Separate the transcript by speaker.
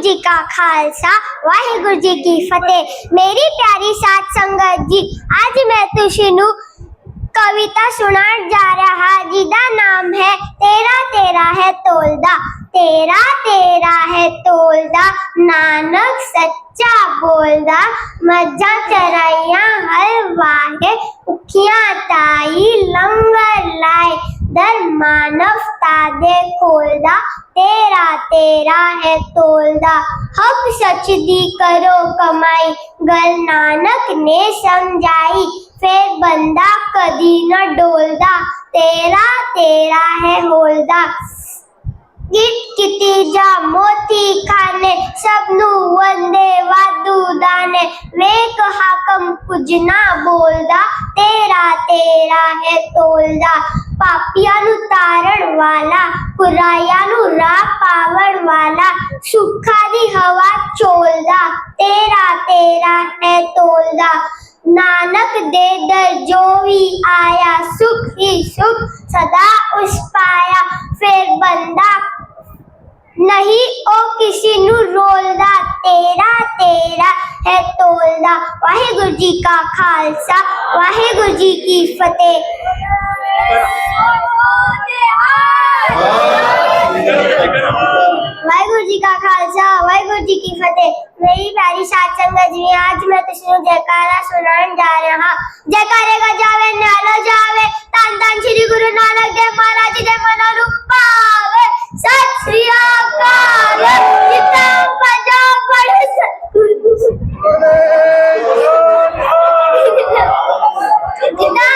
Speaker 1: ਵਾਹਿਗੁਰੂ ਜੀ ਕਾ ਖਾਲਸਾ, ਵਾਹਿਗੁਰੂ ਜੀ ਕੀ ਫਤਿਹ। ਮੇਰੀ ਪਿਆਰੀ ਸਾਥ ਸੰਗਤ ਜੀ, ਅੱਜ ਮੈਂ ਤੁਸੀਂ ਨੂੰ ਕਵਿਤਾ ਸੁਣਾਉਣ ਜਾ ਰਹਾ ਜਿਹਦਾ ਨਾਮ ਹੈ, ਤੇਰਾ ਤੇਰਾ ਹੈ ਤੋਲਦਾ, ਤੇਰਾ ਤੇਰਾ ਹੈ ਤੋਲਦਾ, ਨਾਨਕ ਸੱਚਾ ਬੋਲਦਾ, ਮੱਝਾਂ ਚਰਾਈਆਂ ਹਰ ਵਾਹੇ ਉਖੀਆਂ ਤਾਈ ਲੰਗਰ ਲਾਏ, ਦਰ ਮਾਨਵਤਾ ਦੇ ਖੋਲਦਾ ਤੇ पैसा तेरा है तोलदा। हक सच दी करो कमाई। गल नानक ने समझाई, फिर बंदा कदी न डोलदा। तेरा तेरा है होलदा। गिट किती जा मोती खाने सब वंदे वादू दाने। वे कहा कम कुछ ना बोलदा। तेरा तेरा है तोलदा। पापिया नु तारण वाला कुराया नु राह ਸੁੱਖਾਂ ਦੀ ਹਵਾ ਚੋਲਦਾ, ਤੇਰਾ ਤੇਰਾ ਹੈ ਤੋਲਦਾ। ਨਾਨਕ ਦੇ ਦਰ ਜੋ ਵੀ ਆਇਆ, ਸੁਖ ਹੀ ਸੁਖ ਸਦਾ ਉਸ ਪਾਇਆ। ਫਿਰ ਬੰਦਾ ਨਹੀਂ, ਉਹ ਕਿਸੇ ਨੂੰ ਰੋਲਦਾ। ਤੇਰਾ ਤੇਰਾ ਹੈ ਤੋਲਦਾ। ਵਾਹਿਗੁਰੂ ਜੀ ਕਾ ਖਾਲਸਾ, ਵਾਹਿਗੁਰੂ ਜੀ ਕੀ ਫਤਿਹ। जी की फतेह मेरी प्यारी सात संगत जी आज मैं तुझे जयकारा सुनाने जा रहा जयकारे का जावे नालो जावे तन तन श्री गुरु नानक देव महाराज दे मन रूप पावे सत श्री अकाल किताब बजाओ पढ़ किताब